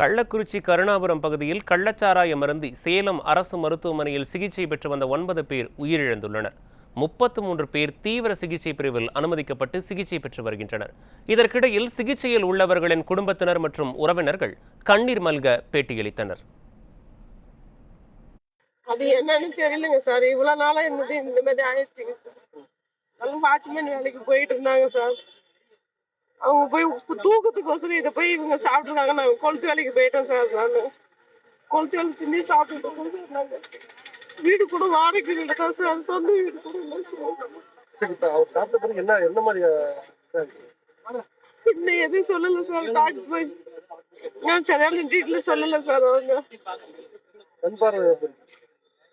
கள்ளக்குறிச்சி கருணாபுரம் பகுதியில் கள்ளச்சாராயம் அருந்தி சேலம் அரசு மருத்துவமனையில் சிகிச்சை பெற்று வந்த ஒன்பது பேர் உயிரிழந்துள்ளனர். முப்பத்து மூன்று பேர் தீவிர சிகிச்சை பிரிவில் அனுமதிக்கப்பட்டு சிகிச்சை பெற்று வருகின்றனர். இதற்கிடையில் சிகிச்சையில் உள்ளவர்களின் குடும்பத்தினர் மற்றும் உறவினர்கள் கண்ணீர் மல்க பேட்டியளித்தனர். அது என்னன்னு தெரியலங்க சார். இவ்வளவு நாளா இந்த மாதிரி ஆயிடுச்சுங்க. வாட்ச்மேன் வேலைக்கு போயிட்டு இருந்தாங்க சார். அவங்க போய் தூக்கத்துக்கோசரம் இதை போய் இவங்க சாப்பிட்டுருக்காங்க நாங்கள் கொளுத்து வேலைக்கு போயிட்டோம் சார் நான் கொளுத்து வேலை செஞ்சு சாப்பிட்டு சார் நாங்கள் வீடு கூட வாடகை வீடு தான் சார். சொந்த வீடு கூட இல்லை சார். அவர் சாப்பிட்ட பிறகு என்ன எந்த மாதிரி இன்னும் எதுவும் சொல்லல சார். டாக்டர் போய் நான் சரியான ட்ரீட்ல சொல்லல சார் அவங்க?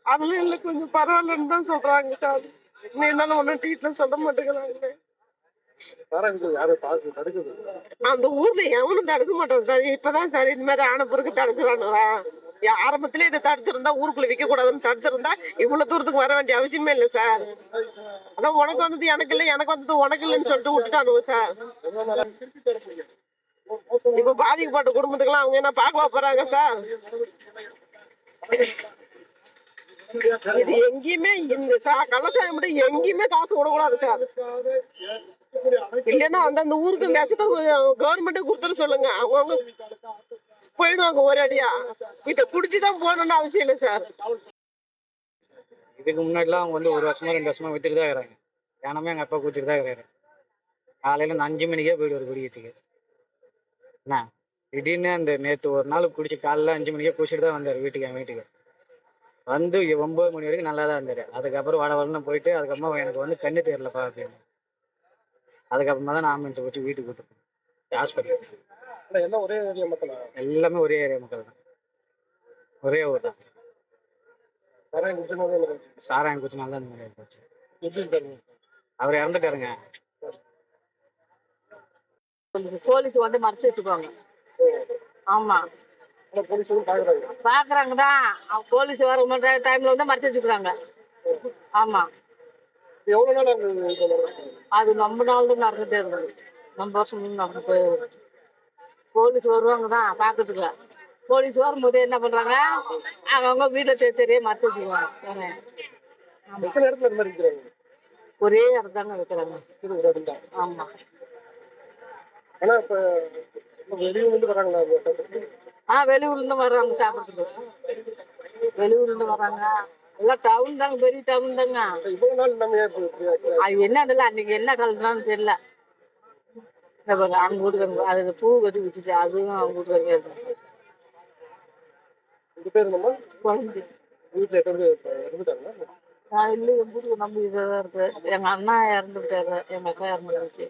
அதெல்லாம் இல்லை கொஞ்சம் பரவாயில்லன்னு தான் சொல்றாங்க சார். இன்னும் என்னால ஒன்றும் ட்ரீட்ல சொல்ல மாட்டேங்கிறாங்க அந்த ஊர்ல எவனும் தடுக்க மாட்டான் சார். இப்பதான் சார் இந்த மாதிரி ஆன பிறகு தடுக்கிறானுவா ஆரம்பத்திலே இதை தடுத்திருந்தா ஊருக்குள்ள விற்க கூடாதுன்னு தடுத்திருந்தா இவ்வளவு தூரத்துக்கு வர வேண்டிய அவசியமே இல்லை சார். அதான் உனக்கு வந்தது எனக்கு இல்லை எனக்கு வந்தது உனக்கு இல்லைன்னு சொல்லிட்டு விட்டுட்டானுவ சார். இப்ப பாதிக்கப்பட்ட குடும்பத்துக்கெல்லாம் அவங்க என்ன பாக்க போறாங்க சார்? இது எங்கேயுமே இந்த கள்ளசாயம் மட்டும் எங்கேயுமே காசு விடக்கூடாது சார். இல்லைன்னா அந்தந்த ஊருக்கு நெசத்தை கவர்மெண்ட்டே கொடுத்துட சொல்லுங்க. அவங்கவுங்க போயிடுவாங்க ஒரு அடியா. இதை குடிச்சுதான் போகணும்னு அவசியம் இல்லை சார். இதுக்கு முன்னாடிலாம் அவங்க வந்து ஒரு வருஷமா ரெண்டு வருஷமா வித்துட்டு தான் இருக்கிறாங்க. தினமே எங்கள் அப்பா குடிச்சிட்டு தான் இருக்கிறாரு. காலையில் இந்த அஞ்சு மணிக்கே போயிடுவார் குடிக்கிறதுக்கு. என்ன? திடீர்னு அந்த நேற்று ஒரு நாள் குடிச்சு காலைல அஞ்சு மணிக்கே குடிச்சிட்டு தான் வந்தார் வீட்டுக்கு என் வீட்டுக்கு. வந்து ஒம்பது மணி வரைக்கும் நல்லா தான் இருந்தார். அதுக்கப்புறம் வட வடன்னு போயிட்டு அதுக்கப்புறமா எனக்கு வந்து கண்ணு தெரியலப்பா அப்படின்னு. அதுக்கப்புறமா தான் நான் ஆம்புலன்ஸை வச்சு வீட்டுக்கு கூட்டு ஹாஸ்பிட்டல் ஆனா எல்லாம் ஒரே ஏரியா மக்களா? எல்லாமே ஒரே ஏரியா மக்கள் தான். ஒரே ஊர் தான். சாரா குடிச்சனால சாராயம் குச்சினால தான் இந்த மாதிரி இருக்காங்க அவர் இறந்துட்டாருங்க. போலீஸ் வந்து மறைச்சு வச்சுக்குவாங்க. ஆமா. ஆனா போலீஸ் வந்து பாக்குறாங்க. பாக்குறாங்க தான் போலீஸ் வர டைம்ல வந்து மறைச்சு வச்சுக்கிறாங்க. ஆமா. எவ்வளவு நாள் நடக்குது? அது நம்ம நாள் நடந்துட்டே இருந்தது. நம்ம வருஷம் நடந்துட்டு இருக்குது. போலீஸ் வருவாங்க தான் பாக்கிறதுக்கு போலீஸ் வரும்போது என்ன பண்றாங்க? அவங்க வீட்டை தெரிய மறைச்சு வச்சுக்குவாங்க. ஒரே இடத்தாங்க வைக்கிறாங்க ஆமா. ஆனா இப்ப வெளியூர்ல வராங்களா அந்த இடத்துக்கு? ஆ வெளியூர்ல இருந்து வர்றாங்க சாப்பிட்றதுக்கு. வெளியூர்ல இருந்து வர்றாங்க. எல்லாம் டவுன் தாங்க பெரிய டவுன் தாங்க? அது என்ன தெரியல அன்னைக்கு என்ன கலந்துறான்னு தெரியல. அவங்க வீட்டுக்காரங்க அது பூ கட்டி விட்டுச்சு அதுவும் அவங்க வீட்டுக்காரங்க இருக்கு. உங்க பேர் என்னம்மா குழந்தை. வீட்டுல நான் இல்லை என் வீட்டுக்கு நம்ம இதாக இருக்கு. எங்க அண்ணா இறந்து விட்டாரு எங்க அக்கா இறந்து போச்சு